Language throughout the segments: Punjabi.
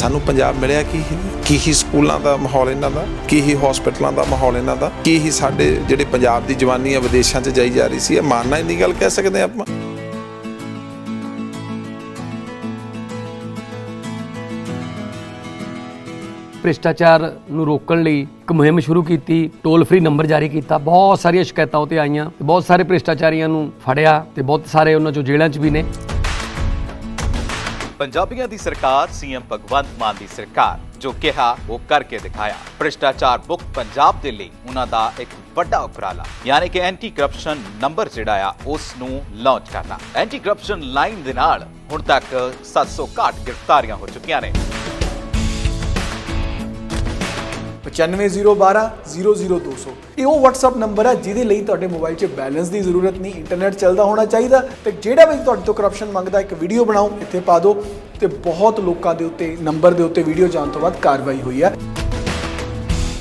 ਸਾਨੂੰ ਪੰਜਾਬ ਮਿਲਿਆ ਕੀ ਹੀ ਕੀ ਹੀ ਸਕੂਲਾਂ ਦਾ ਮਾਹੌਲ ਇਹਨਾਂ ਦਾ? ਕੀ ਹੀ ਹਸਪੀਟਲਾਂ ਦਾ ਮਾਹੌਲ ਇਹਨਾਂ ਦਾ? ਕੀ ਹੀ ਸਾਡੇ ਜਿਹੜੇ ਪੰਜਾਬ ਦੀ ਜਵਾਨੀ ਆ ਵਿਦੇਸ਼ਾਂ 'ਚ ਜਾਈ ਜਾ ਰਹੀ ਸੀ, ਇਹ ਮਾਨਣਾ ਇੰਨੀ ਗੱਲ ਕਹਿ ਸਕਦੇ ਆਪਾਂ? ਭ੍ਰਿਸ਼ਟਾਚਾਰ ਨੂੰ ਰੋਕਣ ਲਈ ਇੱਕ ਮੁਹਿੰਮ ਸ਼ੁਰੂ ਕੀਤੀ ਟੋਲ ਫ੍ਰੀ ਨੰਬਰ ਜਾਰੀ ਕੀਤਾ, ਬਹੁਤ ਸਾਰੀਆਂ ਸ਼ਿਕਾਇਤਾਂ ਉਤੇ ਆਈਆਂ ਤੇ ਬਹੁਤ ਸਾਰੇ ਭ੍ਰਿਸ਼ਟਾਚਾਰੀਆਂ ਨੂੰ ਫੜਿਆ ਤੇ ਬਹੁਤ ਸਾਰੇ ਉਹਨਾਂ ਚੋਂ ਜੇਲ੍ਹਾਂ 'ਚ ਵੀ ਨੇ। ਪੰਜਾਬੀਆਂ ਦੀ ਸਰਕਾਰ, ਸੀਐਮ ਭਗਵੰਤ ਮਾਨ ਦੀ ਸਰਕਾਰ, ਜੋ ਕਿਹਾ, ਉਹ ਕਰਕੇ ਦਿਖਾਇਆ। ਭ੍ਰਿਸ਼ਟਾਚਾਰ ਮੁਕਤ ਪੰਜਾਬ ਦੇ ਲਈ ਉਹਨਾਂ ਦਾ ਇੱਕ ਵੱਡਾ ਉਪਰਾਲਾ। ਯਾਨੀ ਕਿ ਐਂਟੀ ਕਰਪਸ਼ਨ ਨੰਬਰ ਜਿਹੜਾ ਆ ਉਸ ਨੂੰ ਲਾਂਚ ਕਰਨਾ। ਐਂਟੀ ਕਰਪਸ਼ਨ ਲਾਈਨ ਦੇ ਨਾਲ ਹੁਣ ਤੱਕ 761 ਗ੍ਰਿਫਤਾਰੀਆਂ ਹੋ ਚੁੱਕੀਆਂ ਨੇ। 9501200200 ਇਹ ਉਹ WhatsApp ਨੰਬਰ ਹੈ ਜਿਹਦੇ ਲਈ ਤੁਹਾਡੇ ਮੋਬਾਈਲ 'ਚ ਬੈਲੈਂਸ ਦੀ ਜ਼ਰੂਰਤ ਨਹੀਂ ਇੰਟਰਨੈਟ ਚੱਲਦਾ ਹੋਣਾ ਚਾਹੀਦਾ ਤੇ ਜਿਹੜਾ ਵੀ ਤੁਹਾਡੇ ਤੋਂ ਕਰਪਸ਼ਨ ਮੰਗਦਾ ਇੱਕ ਵੀਡੀਓ ਬਣਾਓ ਇੱਥੇ ਪਾ ਦਿਓ ਤੇ ਬਹੁਤ ਲੋਕਾਂ ਦੇ ਉੱਤੇ ਨੰਬਰ ਦੇ ਉੱਤੇ ਵੀਡੀਓ ਜਾਣ ਤੋਂ ਬਾਅਦ ਕਾਰਵਾਈ ਹੋਈ ਹੈ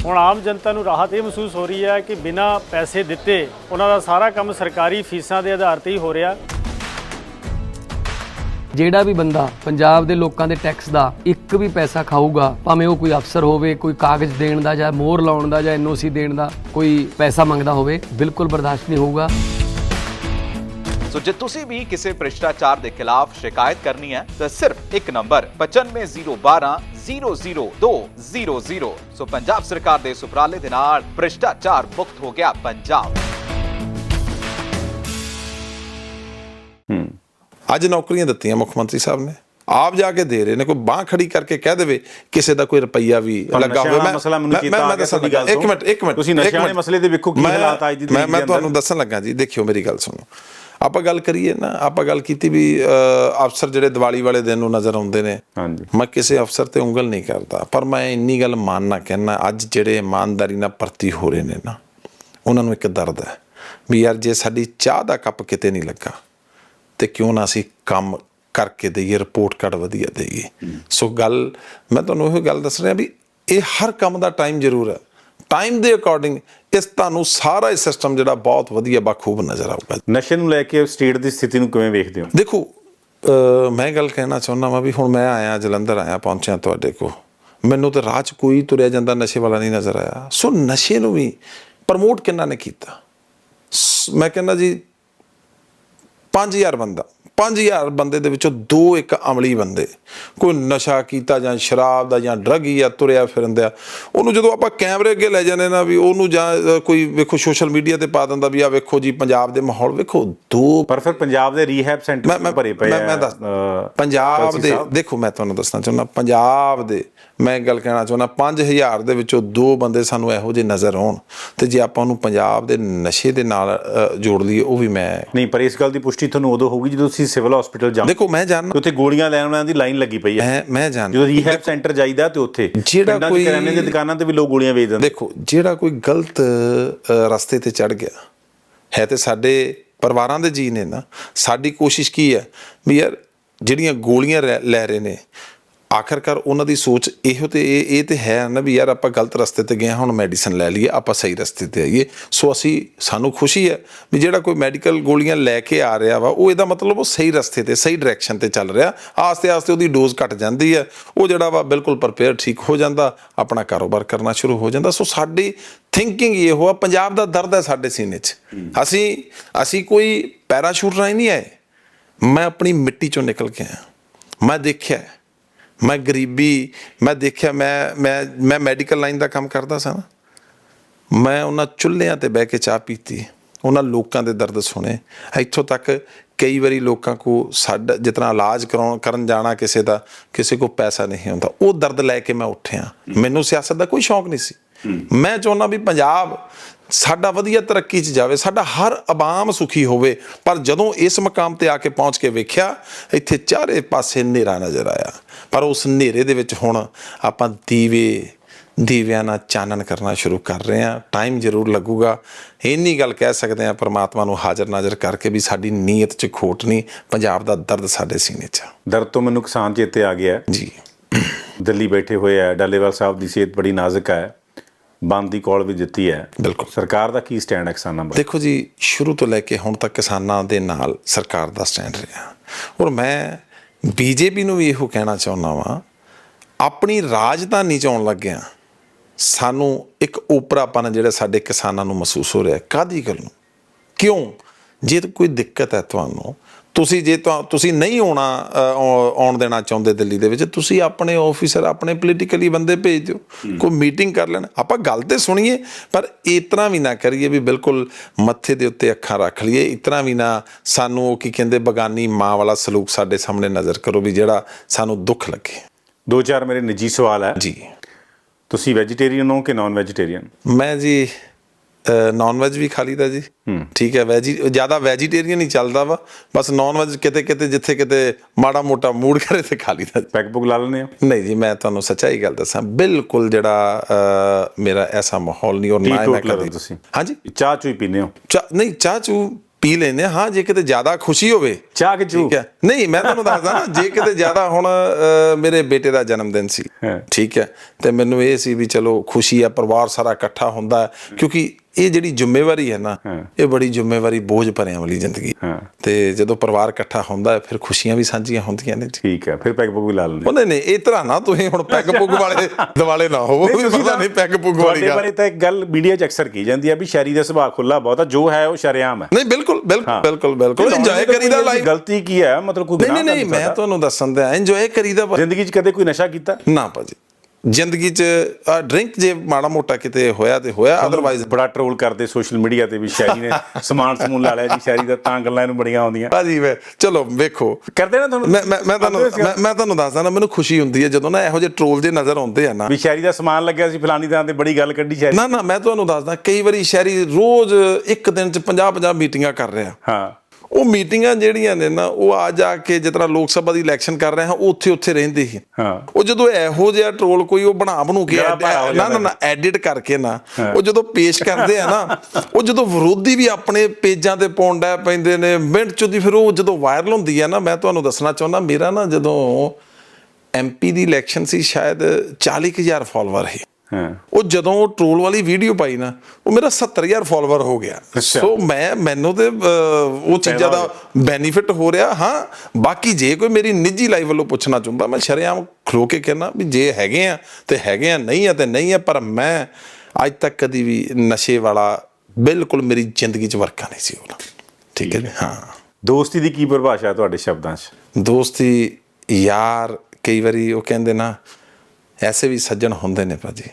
ਹੁਣ ਆਮ ਜਨਤਾ ਨੂੰ ਰਾਹਤ ਇਹ ਮਹਿਸੂਸ ਹੋ ਰਹੀ ਹੈ ਕਿ ਬਿਨਾਂ ਪੈਸੇ ਦਿੱਤੇ ਉਹਨਾਂ ਦਾ ਸਾਰਾ ਕੰਮ ਸਰਕਾਰੀ ਫੀਸਾਂ ਦੇ ਆਧਾਰ ਤੇ ਹੀ ਹੋ ਰਿਹਾ ਜਿਹੜਾ ਵੀ ਬੰਦਾ ਪੰਜਾਬ ਦੇ ਲੋਕਾਂ ਦੇ ਟੈਕਸ ਦਾ ਇੱਕ ਵੀ ਪੈਸਾ ਖਾਊਗਾ, ਭਾਵੇਂ ਉਹ ਕੋਈ ਅਫਸਰ ਹੋਵੇ, ਕੋਈ ਕਾਗਜ਼ ਦੇਣ ਦਾ ਜਾਂ ਮੋਹਰ ਲਾਉਣ ਦਾ ਜਾਂ ਐਨਓਸੀ ਦੇਣ ਦਾ ਕੋਈ ਪੈਸਾ ਮੰਗਦਾ ਹੋਵੇ, ਬਿਲਕੁਲ ਬਰਦਾਸ਼ਤ ਨਹੀਂ ਹੋਊਗਾ। ਸੋ ਜੇ ਤੁਸੀਂ ਵੀ ਕਿਸੇ ਭ੍ਰਿਸ਼ਟਾਚਾਰ ਦੇ ਖਿਲਾਫ ਸ਼ਿਕਾਇਤ ਕਰਨੀ ਹੈ, ਤਾਂ ਸਿਰਫ ਇੱਕ ਨੰਬਰ 950120 00200 ਸੋ ਪੰਜਾਬ ਸਰਕਾਰ ਦੇ ਸੁਪਰਾਲੇ ਦੇ ਨਾਲ ਭ੍ਰਿਸ਼ਟਾਚਾਰ ਮੁਕਤ ਹੋ ਗਿਆ ਪੰਜਾਬ। ਅੱਜ ਨੌਕਰੀਆਂ ਦਿੱਤੀਆਂ ਮੁੱਖ ਮੰਤਰੀ ਸਾਹਿਬ ਨੇ ਆਪ ਜਾ ਕੇ ਦੇ ਰਹੇ ਨੇ ਕੋਈ ਬਾਹ ਖੜੀ ਕਰਕੇ ਕਹਿ ਦੇਵੇ ਕਿਸੇ ਦਾ ਕੋਈ ਰੁਪਈਆ ਵੀ ਲੱਗਾ ਹੋਵੇ ਵਾਲਾ ਮਸਲਾ ਮੈਨੂੰ ਚੇਤਾ ਆ ਗਿਆ। ਇੱਕ। ਮਿੰਟ ਇੱਕ ਮਿੰਟ ਤੁਸੀਂ ਨਸ਼ਿਆਂ ਮਿੰਟ। ਮਸਲੇ ਦੇ ਵੇਖੋ ਕੀ ਮੈਂ- ਹਾਲਾਤ ਅੱਜ ਦੀ ਮੈਂ ਮੈਂ ਦੇ ਤੁਹਾਨੂੰ। ਦੱਸਣ ਲੱਗਾ ਜੀ ਦੇਖਿਓ ਮੇਰੀ ਗੱਲ ਸੁਣੋ ਆਪਾਂ ਗੱਲ ਕਰੀਏ ਨਾ ਆਪਾਂ ਗੱਲ ਕੀਤੀ ਵੀ ਅਫਸਰ ਜਿਹੜੇ ਦੀਵਾਲੀ ਵਾਲੇ ਦਿਨ ਨੂੰ ਨਜ਼ਰ ਆਉਂਦੇ ਨੇ ਹਾਂਜੀ ਮੈਂ ਕਿਸੇ ਅਫਸਰ ਤੇ ਉਂਗਲ ਨਹੀਂ ਕਰਦਾ ਪਰ ਮੈਂ ਇੰਨੀ ਗੱਲ ਮੰਨਣਾ ਕਹਿਣਾ ਅੱਜ ਜਿਹੜੇ ਇਮਾਨਦਾਰੀ ਨਾਲ ਭਰਤੀ ਹੋ ਰਹੇ ਨੇ ਨਾ ਉਹਨਾਂ ਨੂੰ ਇੱਕ ਦਰਦ ਹੈ ਵੀ ਯਾਰ ਜੇ ਸਾਡੀ ਚਾਹ ਦਾ ਕੱਪ ਕਿਤੇ ਨਹੀਂ ਲੱਗਾ ਤੇ ਕਿਉਂ ਨਾ ਅਸੀਂ ਕੰਮ ਕਰਕੇ ਦਈਏ ਰਿਪੋਰਟ ਕਾਰਡ ਵਧੀਆ ਦਈਏ। ਸੋ ਗੱਲ ਮੈਂ ਤੁਹਾਨੂੰ ਇਹ ਗੱਲ ਦੱਸ ਰਿਹਾ ਵੀ ਇਹ ਹਰ ਕੰਮ ਦਾ ਟਾਈਮ ਜ਼ਰੂਰ ਹੈ। ਟਾਈਮ ਦੇ ਅਕੋਰਡਿੰਗ ਇਸ ਤੁਹਾਨੂੰ ਸਾਰਾ ਇਹ ਸਿਸਟਮ ਜਿਹੜਾ ਬਹੁਤ ਵਧੀਆ ਬਖੂਬ ਨਜ਼ਰ ਆਊਗਾ। ਨਸ਼ੇ ਨੂੰ ਲੈ ਕੇ ਸਟੇਟ ਦੀ ਸਥਿਤੀ ਨੂੰ ਕਿਵੇਂ ਵੇਖਦੇ ਹੋ? ਦੇਖੋ ਮੈਂ ਗੱਲ ਕਹਿਣਾ ਚਾਹੁੰਦਾ ਵਾਂ ਵੀ ਹੁਣ ਮੈਂ ਆਇਆ ਜਲੰਧਰ ਆਇਆ ਪਹੁੰਚਿਆ ਤੁਹਾਡੇ ਕੋ ਮੈਨੂੰ ਤਾਂ ਰਾਹ 'ਚ ਕੋਈ ਤੁਰਿਆ ਜਾਂਦਾ ਨਸ਼ੇ ਵਾਲਾ ਨਹੀਂ ਨਜ਼ਰ ਆਇਆ। ਸੋ ਨਸ਼ੇ ਨੂੰ ਵੀ ਪ੍ਰਮੋਟ ਕਿੰਨਾ ਨੇ ਕੀਤਾ? ਮੈਂ ਕਹਿੰਦਾ ਜੀ 5000 ਬੰਦਾ। 5000 ਬੰਦੇ ਦੇ ਵਿੱਚੋਂ ਦੋ ਇੱਕ ਅਮਲੀ ਬੰਦੇ। ਕੋਈ ਨਸ਼ਾ ਕੀਤਾ ਜਾਂ ਸ਼ਰਾਬ ਦਾ ਜਾਂ ਡਰਗ ਜਾਂ ਤੁਰਿਆ ਫਿਰਦਾ ਉਹਨੂੰ ਜਦੋਂ ਆਪਾਂ ਕੈਮਰੇ ਅੱਗੇ ਲੈ ਜਾਂਦੇ ਨਾ ਵੀ ਉਹਨੂੰ ਜਾਂ ਕੋਈ ਵੇਖੋ ਸੋਸ਼ਲ ਮੀਡੀਆ ਤੇ ਪਾ ਦਿੰਦਾ ਵੀ ਆ ਵੇਖੋ ਜੀ ਪੰਜਾਬ ਦੇ ਮਾਹੌਲ ਵੇਖੋ ਦੋ ਪਰ ਫਿਰ ਪੰਜਾਬ ਦੇ ਰੀਹੈਬ ਸੈਂਟਰ ਮੈਂ ਭਰੇ ਪਏ ਮੈਂ- ਆ ਮੈਂ ਦੱਸ ਪੰਜਾਬ ਦੇ। ਦੇਖੋ ਮੈਂ ਤੁਹਾਨੂੰ ਦੱਸਣਾ ਚਾਹੁੰਦਾ ਪੰਜਾਬ ਦੇ ਮੈਂ ਇੱਕ ਗੱਲ ਕਹਿਣਾ ਚਾਹੁੰਦਾ 5000 ਦੇ ਵਿੱਚੋਂ ਦੋ ਬੰਦੇ ਸਾਨੂੰ ਇਹੋ ਜਿਹੇ ਨਜ਼ਰ ਆਉਣ ਤੇ ਜੇ ਆਪਾਂ ਉਹਨੂੰ ਪੰਜਾਬ ਦੇ ਨਸ਼ੇ ਦੇ ਨਾਲ ਜੋੜ ਲਈਏ ਉਹ ਵੀ ਮੈਂ ਨਹੀਂ ਪਰ ਇਸ ਗੱਲ ਦੀ ਪੁਸ਼ਟੀ ਤੁਹਾਨੂੰ ਉਦੋਂ ਹੋਊਗੀ ਜਦੋਂ ਤੁਸੀਂ ਸਿਵਲ ਹਸਪੀਟਲ ਜਾਓ ਦੇਖੋ ਮੈਂ ਜਾਣਦਾ ਉੱਥੇ ਗੋਲੀਆਂ ਲੈਣ ਵਾਲਿਆਂ ਦੀ ਲਾਈਨ ਲੱਗੀ ਪਈ ਹੈ। ਮੈਂ ਮੈਂ ਜਾਣਦਾ। ਜਦੋਂ ਰੀਹੈਬ ਸੈਂਟਰ ਜਾਈਦਾ ਤੇ ਉੱਥੇ। ਜਿਹੜਾ ਕੋਈ- ਕਰਿਆਨੇ ਦੀ ਦੁਕਾਨਾਂ ਤੇ ਵੀ ਲੋਕ ਗੋਲੀਆਂ ਵੇਚ ਦਿੰਦੇ ਦੇਖੋ ਜਿਹੜਾ ਕੋਈ ਗਲਤ ਰਸਤੇ ਤੇ ਚੜ ਗਿਆ ਹੈ ਤੇ ਸਾਡੇ ਪਰਿਵਾਰਾਂ ਦੇ ਜੀ ਨੇ ਨਾ। ਸਾਡੀ ਕੋਸ਼ਿਸ਼ ਕੀ ਹੈ? ਵੀ ਯਾਰ ਜਿਹੜੀਆਂ ਗੋਲੀਆਂ ਲੈ ਰਹੇ ਨੇ ਆਖਰਕਾਰ ਉਹਨਾਂ ਦੀ ਸੋਚ ਇਹੋ ਤੇ ਇਹ ਇਹ ਤੇ ਹੈ ਨਾ ਵੀ ਯਾਰ ਆਪਾਂ ਗਲਤ ਰਸਤੇ ਤੇ ਗਏ ਹਾਂ, ਹੁਣ ਮੈਡੀਸਨ ਲੈ ਲਈਏ ਆਪਾਂ ਸਹੀ ਰਸਤੇ ਤੇ ਆਈਏ। ਸੋ ਅਸੀਂ ਸਾਨੂੰ ਖੁਸ਼ੀ ਹੈ ਵੀ ਜਿਹੜਾ ਕੋਈ ਮੈਡੀਕਲ ਗੋਲੀਆਂ ਲੈ ਕੇ ਆ ਰਿਹਾ ਵਾ ਉਹ ਇਹਦਾ ਮਤਲਬ ਉਹ ਸਹੀ ਰਸਤੇ ਤੇ ਸਹੀ ਡਾਇਰੈਕਸ਼ਨ ਤੇ ਚੱਲ ਰਿਹਾ। ਆਸਤੇ ਆਸਤੇ ਉਹਦੀ ਡੋਜ਼ ਘਟ ਜਾਂਦੀ ਹੈ। ਉਹ ਜਿਹੜਾ ਵਾ ਬਿਲਕੁਲ ਪ੍ਰਪੇਅਰ ਠੀਕ ਹੋ ਜਾਂਦਾ ਆਪਣਾ ਕਾਰੋਬਾਰ ਕਰਨਾ ਸ਼ੁਰੂ ਹੋ ਜਾਂਦਾ। ਸੋ ਸਾਡੀ ਥਿੰਕਿੰਗ ਇਹ ਹੋਆ ਪੰਜਾਬ ਦਾ ਦਰਦ ਹੈ ਸਾਡੇ ਸੀਨੇ 'ਚ। ਅਸੀਂ ਅਸੀਂ ਕੋਈ ਪੈਰਾਸ਼ੂਟ ਰਾਹੀਂ ਨਹੀਂ ਆਏ। ਮੈਂ ਆਪਣੀ ਮਿੱਟੀ ਚੋਂ ਨਿਕਲ ਕੇ ਆਇਆ। ਮੈਂ ਦੇਖਿਆ। ਮੈਂ ਗਰੀਬੀ ਮੈਂ ਦੇਖਿਆ ਮੈਂ ਮੈਂ ਮੈਂ ਮੈਡੀਕਲ ਲਾਈਨ ਦਾ ਕੰਮ ਕਰਦਾ ਸਾਂ। ਮੈਂ ਉਹਨਾਂ ਚੁੱਲ੍ਹਿਆਂ ਤੇ ਬਹਿ ਕੇ ਚਾਹ ਪੀਤੀ ਉਹਨਾਂ ਲੋਕਾਂ ਦੇ ਦਰਦ ਸੁਣੇ। ਇੱਥੋਂ ਤੱਕ ਕਈ ਵਾਰੀ ਲੋਕਾਂ ਕੋ ਸਾਡਾ ਜਿਤਨਾ ਇਲਾਜ ਕਰਾਉਣ ਕਰਨ ਜਾਣਾ ਕਿਸੇ ਦਾ ਕਿਸੇ ਕੋ ਪੈਸਾ ਨਹੀਂ ਹੁੰਦਾ। ਉਹ ਦਰਦ ਲੈ ਕੇ ਮੈਂ ਉੱਠਿਆ। ਮੈਨੂੰ ਸਿਆਸਤ ਦਾ ਕੋਈ ਸ਼ੌਂਕ ਨਹੀਂ ਸੀ। ਮੈਂ ਚਾਹੁੰਦਾ ਵੀ ਪੰਜਾਬ ਸਾਡਾ ਵਧੀਆ ਤਰੱਕੀ 'ਚ ਜਾਵੇ ਸਾਡਾ ਹਰ ਆਵਾਮ ਸੁਖੀ ਹੋਵੇ। ਪਰ ਜਦੋਂ ਇਸ ਮਕਾਮ ਤੇ ਆ ਕੇ ਪਹੁੰਚ ਕੇ ਵੇਖਿਆ ਇੱਥੇ ਚਾਰੇ ਪਾਸੇ ਹਨੇਰਾ ਨਜ਼ਰ ਆਇਆ। ਪਰ ਉਸ ਹਨੇਰੇ ਦੇ ਵਿੱਚ ਹੁਣ ਆਪਾਂ ਦੀਵੇ ਦੀਵਿਆਂ ਨਾਲ ਚਾਨਣ ਕਰਨਾ ਸ਼ੁਰੂ ਕਰ ਰਹੇ ਹਾਂ। ਟਾਈਮ ਜ਼ਰੂਰ ਲੱਗੂਗਾ। ਇੰਨੀ ਗੱਲ ਕਹਿ ਸਕਦੇ ਹਾਂ ਪ੍ਰਮਾਤਮਾ ਨੂੰ ਹਾਜ਼ਰ ਨਾਜ਼ਰ ਕਰਕੇ ਵੀ ਸਾਡੀ ਨੀਅਤ 'ਚ ਖੋਟ ਨਹੀਂ ਪੰਜਾਬ ਦਾ ਦਰਦ ਸਾਡੇ ਸੀਨੇ 'ਚ। ਦਰਦ ਤੋਂ ਮੈਨੂੰ ਕਿਸਾਨ ਚੇਤੇ ਆ ਗਿਆ। ਜੀ। ਦਿੱਲੀ ਬੈਠੇ ਹੋਏ ਆ ਡਾਲੇਵਾਲ ਸਾਹਿਬ ਦੀ ਸਿਹਤ ਬੜੀ ਨਾਜ਼ੁਕ ਹੈ ਬੰਦ ਦੀ ਕਾਲ ਵੀ ਦਿੱਤੀ ਹੈ। ਬਿਲਕੁਲ। ਸਰਕਾਰ ਦਾ ਕੀ ਸਟੈਂਡ ਹੈ ਕਿਸਾਨਾਂ ਬਾਰੇ? ਦੇਖੋ ਜੀ ਸ਼ੁਰੂ ਤੋਂ ਲੈ ਕੇ ਹੁਣ ਤੱਕ ਕਿਸਾਨਾਂ ਦੇ ਨਾਲ ਸਰਕਾਰ ਦਾ ਸਟੈਂਡ ਰਿਹਾ। ਔਰ ਮੈਂ ਬੀਜੇਪੀ ਨੂੰ ਵੀ ਇਹੋ ਕਹਿਣਾ ਚਾਹੁੰਦਾ ਵਾਂ ਆਪਣੀ ਰਾਜਧਾਨੀ ਚ ਆਉਣ ਲੱਗਿਆ ਸਾਨੂੰ ਇੱਕ ਉਪਰਾਪਨ ਜਿਹੜਾ ਸਾਡੇ ਕਿਸਾਨਾਂ ਨੂੰ ਮਹਿਸੂਸ ਹੋ ਰਿਹਾ ਕਾਦੀ ਗੱਲ ਨੂੰ? ਕਿਉਂ? ਜੇ ਕੋਈ ਦਿੱਕਤ ਹੈ ਤੁਹਾਨੂੰ ਤੁਸੀਂ ਜੇ ਤੁਸੀਂ ਨਹੀਂ ਆਉਣਾ ਆਉਣ ਦੇਣਾ ਚਾਹੁੰਦੇ ਦਿੱਲੀ ਦੇ ਵਿੱਚ ਤੁਸੀਂ ਆਪਣੇ ਆਫੀਸਰ ਆਪਣੇ ਪੋਲੀਟੀਕਲੀ ਬੰਦੇ ਭੇਜ ਦਿਓ। ਕੋਈ ਮੀਟਿੰਗ ਕਰ ਲੈਣ। ਆਪਾਂ ਗੱਲ ਤੇ ਸੁਣੀਏ ਪਰ ਇਤਨਾ ਵੀ ਨਾ ਕਰੀਏ ਵੀ ਬਿਲਕੁਲ ਮੱਥੇ ਦੇ ਉੱਤੇ ਅੱਖਾਂ ਰੱਖ ਲਈਏ। ਇਤਨਾ ਵੀ ਨਾ ਸਾਨੂੰ ਉਹ ਕੀ ਕਹਿੰਦੇ ਬਗਾਨੀ ਮਾਂ ਵਾਲਾ ਸਲੂਕ ਸਾਡੇ ਸਾਹਮਣੇ ਨਜ਼ਰ ਕਰੋ ਵੀ ਜਿਹੜਾ ਸਾਨੂੰ ਦੁੱਖ ਲੱਗੇ। ਦੋ ਚਾਰ ਮੇਰੇ ਨਿੱਜੀ ਸਵਾਲ ਹੈ। ਜੀ। ਤੁਸੀਂ ਵੈਜੀਟੇਰੀਅਨ ਹੋ ਕਿ ਨਾਨ ਵੈਜੀਟੇਰੀਅਨ ਮੈਂ ਜੀ ਨਾਨ ਵੈਜ ਵੀ ਖਾ ਲਈਦਾ ਜੀ। ਠੀਕ ਹੈ ਵੈਜੀ ਜ਼ਿਆਦਾ ਵੈਜੀਟੇਰੀਅਨ ਹੀ ਚੱਲਦਾ ਵਾ। ਬਸ ਨਾਨ ਵੈਜ ਕਿਤੇ ਕਿਤੇ ਜਿੱਥੇ ਕਿਤੇ ਮਾੜਾ ਮੋਟਾ ਮੂਡ ਕਰੇ ਤੇ ਖਾ ਲਈਦਾ। ਪੈਗ ਪੁਗ ਲਾ ਲੈਂਦੇ ਹੋ? ਨਹੀਂ ਜੀ ਮੈਂ ਤੁਹਾਨੂੰ ਸੱਚਾਈ ਗੱਲ ਦੱਸਾਂ ਬਿਲਕੁਲ ਜਿਹੜਾ ਮੇਰਾ ਐਸਾ ਮਾਹੌਲ ਨਹੀਂ ਔਰ ਨਾ ਮੈਂ ਕਦੀ ਤੁਸੀਂ। ਹਾਂਜੀ? ਚਾਹ ਚੂਈ ਪੀਂਦੇ ਹੋ? ਨਹੀਂ ਚਾਹ ਚੂ ਪੀ ਲੈਨੇ ਹਾਂ। ਜੇ ਕਿਤੇ ਜ਼ਿਆਦਾ ਖੁਸ਼ੀ ਹੋਵੇ। ਚਾਹ ਕਿ ਚੂ ਠੀਕ ਹੈ। ਨਹੀਂ ਮੈਂ ਤੁਹਾਨੂੰ ਦੱਸਦਾ ਨਾ ਜੇ ਕਿਤੇ ਜ਼ਿਆਦਾ ਹੁਣ ਮੇਰੇ ਬੇਟੇ ਦਾ ਜਨਮ ਦਿਨ ਸੀ। ਠੀਕ ਹੈ। ਤੇ ਮੈਨੂੰ ਇਹ ਸੀ ਵੀ ਚਲੋ ਖੁਸ਼ੀ ਆ ਪਰਿਵਾਰ ਸਾਰਾ ਇਕੱਠਾ ਹੁੰਦਾ ਕਿਉਂਕਿ ਇਹ ਜਿਹੜੀ ਜ਼ਿੰਮੇਵਾਰੀ ਹੈ ਨਾ। ਇਹ ਬੜੀ ਜ਼ਿੰਮੇਵਾਰੀ ਬੋਝ ਭਰਿਆ ਵਾਲੀ ਜ਼ਿੰਦਗੀ। ਤੇ ਜਦੋਂ ਪਰਿਵਾਰ ਇਕੱਠਾ ਹੁੰਦਾ ਹੈ ਫਿਰ ਖੁਸ਼ੀਆਂ ਵੀ ਸਾਂਝੀਆਂ ਹੁੰਦੀਆਂ ਨੇ ਠੀਕ ਹੈ ਫਿਰ ਪੈਗ ਪੁਗ ਵੀ ਲਾ ਲੈਂਦੇ। ਉਹਨੇ ਨੇ ਇਸ ਤਰ੍ਹਾਂ ਨਾ ਤੁਸੀਂ ਹੁਣ ਪੈਗ ਪੁੱਗ ਵਾਲੇ ਦਿਵਾਲੇ ਨਾ ਹੋਵੋ ਪਤਾ ਤਾਂ- ਨਹੀਂ ਪੈਗ ਪੁੱਗ ਵਾਲੀ ਗੱਲ ਬਾਰੇ ਤਾਂ ਇੱਕ ਗੱਲ ਮੀਡੀਆ 'ਚ ਅਕਸਰ ਕੀ ਜਾਂਦੀ ਹੈ ਵੀ ਸ਼ੈਰੀ ਦਾ ਸੁਭਾਅ ਖੁੱਲਾ ਬਹੁਤ ਜੋ ਹੈ ਉਹ ਸ਼ਰੇਆਮ ਹੈ ਨਹੀਂ ਬਿਲਕੁਲ ਬਿਲਕੁਲ। ਬਿਲਕੁਲ ਬਿਲਕੁਲ ਇੰਜੋਏ ਕਰੀਦਾ ਲਾਈਫ ਗਲਤੀ ਕੀ ਹੈ ਮਤਲਬ ਕੋਈ ਨਹੀਂ ਨਹੀਂ ਮੈਂ? ਤੁਹਾਨੂੰ ਦੱਸਣ ਦਿਆਂ ਇੰਜੋਏ ਕਰੀਦਾ ਜ਼ਿੰਦਗੀ 'ਚ ਕਦੇ ਕੋਈ ਨਸ਼ਾ ਕੀਤਾ ਨਾ ਭਾਜੀ ਜ਼ਿੰਦਗੀ 'ਚ ਡਰਿੰਕ ਜੇ ਮਾੜਾ ਮੋਟਾ ਕਿਤੇ ਹੋਇਆ ਤੇ ਹੋਇਆ ਅਦਰਵਾਈਜ਼ ਬੜਾ ਟ੍ਰੋਲ ਕਰਦੇ ਸੋਸ਼ਲ ਮੀਡੀਆ ਤੇ ਵੀ ਸ਼ੈਰੀ ਨੇ ਸਮਾਨ ਸਮੂਨ ਲਾ ਲਿਆ ਜੀ ਸ਼ੈਰੀ ਦਾ ਤਾਂ ਗੱਲਾਂ ਇਹਨੂੰ ਬੜੀਆਂ ਆਉਂਦੀਆਂ। ਭਾਜੀ ਵੇ ਚਲੋ ਵੇਖੋ। ਕਰਦੇ ਨਾ ਤੁਹਾਨੂੰ? ਮੈਂ ਮੈਂ ਤੁਹਾਨੂੰ ਮੈਂ- ਤੁਹਾਨੂੰ ਦੱਸਦਾ ਨਾ ਮੈਨੂੰ ਖੁਸ਼ੀ ਹੁੰਦੀ ਹੈ ਜਦੋਂ ਨਾ ਇਹੋ ਜਿਹੇ ਟ੍ਰੋਲ ਜੇ ਨਜ਼ਰ ਆਉਂਦੇ ਆ ਨਾ। ਵੀ ਸ਼ੈਰੀ ਦਾ ਸਮਾਨ ਲੱਗਿਆ ਸੀ ਫਲਾਨੀ ਥਾਂ ਤੇ ਬੜੀ ਗੱਲ ਕੱਢੀ ਸ਼ੈਰੀ ਨਾ ਨਾ ਮੈਂ ਤੁਹਾਨੂੰ ਦੱਸਦਾ ਕਈ ਵਾਰੀ ਸ਼ਹਿਰੀ ਰੋਜ਼ ਇੱਕ ਦਿਨ 'ਚ 50 50 ਮੀਟਿੰਗਾਂ ਕਰ ਰਿਹਾ। ਹਾਂ। ਉਹ ਮੀਟਿੰਗਾਂ ਜਿਹੜੀਆਂ ਨੇ ਨਾ ਉਹ ਆ ਜਾ ਕੇ ਜਿਸ ਤਰ੍ਹਾਂ ਲੋਕ ਸਭਾ ਦੀ ਇਲੈਕਸ਼ਨ ਕਰ ਰਹੇ ਹਾਂ ਉੱਥੇ ਉੱਥੇ ਰਹਿੰਦੇ ਸੀ ਹਾਂ। ਉਹ ਜਦੋਂ ਇਹੋ ਜਿਹਾ ਟ੍ਰੋਲ ਕੋਈ ਉਹ ਬਣਾ ਬਣੂ ਕੇ ਨਾ ਨਾ। ਨਾ ਐਡਿਟ ਕਰਕੇ ਨਾ ਉਹ ਜਦੋਂ ਪੇਸ਼ ਕਰਦੇ ਆ ਨਾ ਉਹ ਜਦੋਂ ਵਿਰੋਧੀ ਵੀ ਆਪਣੇ ਪੇਜਾਂ ਤੇ ਪਾਉਣ ਡੈ ਪੈਂਦੇ ਨੇ ਮਿੰਟ ਚ ਦੀ ਫਿਰ ਉਹ ਜਦੋਂ ਵਾਇਰਲ ਹੁੰਦੀ ਹੈ ਨਾ ਮੈਂ ਤੁਹਾਨੂੰ ਦੱਸਣਾ ਚਾਹੁੰਦਾ ਮੇਰਾ ਨਾ ਜਦੋਂ ਐਮਪੀ ਦੀ ਇਲੈਕਸ਼ਨ ਸੀ ਸ਼ਾਇਦ 40000 ਫਾਲੋਅਰ ਹਾਂ ਉਹ ਜਦੋਂ ਉਹ ਟ੍ਰੋਲ ਵਾਲੀ ਵੀਡੀਓ ਪਾਈ ਨਾ ਉਹ ਮੇਰਾ 70000 ਫਾਲੋਅਰ ਹੋ ਗਿਆ। ਸੋ ਮੈਂ ਮੈਨੂੰ ਤੇ ਉਹ ਚੀਜ਼ਾਂ ਦਾ ਬੈਨੀਫਿਟ ਹੋ ਰਿਹਾ। ਹਾਂ ਬਾਕੀ ਜੇ ਕੋਈ ਮੇਰੀ ਨਿੱਜੀ ਲਾਈਫ ਵੱਲੋਂ ਪੁੱਛਣਾ ਚਾਹੁੰਦਾ ਮੈਂ ਸ਼ਰੇਆਮ ਖਲੋ ਕੇ ਕਹਿਣਾ ਵੀ ਜੇ ਹੈਗੇ ਆ ਤੇ ਹੈਗੇ ਆ ਨਹੀਂ ਆ ਤੇ ਨਹੀਂ ਆ ਪਰ ਮੈਂ ਅੱਜ ਤੱਕ ਕਦੀ ਵੀ ਨਸ਼ੇ ਵਾਲਾ ਬਿਲਕੁਲ ਮੇਰੀ ਜ਼ਿੰਦਗੀ 'ਚ ਵਰਕਾ ਨਹੀਂ ਸੀ ਹੋਣਾ ਠੀਕ ਹੈ ਹਾਂ। ਦੋਸਤੀ ਦੀ ਕੀ ਪਰਿਭਾਸ਼ਾ ਤੁਹਾਡੇ ਸ਼ਬਦਾਂ 'ਚ? ਦੋਸਤੀ ਯਾਰ ਕਈ ਵਾਰੀ ਉਹ ਕਹਿੰਦੇ ਨਾ ਐਸੇ ਵੀ ਸੱਜਣ ਹੁੰਦੇ ਨੇ ਭਾਜੀ।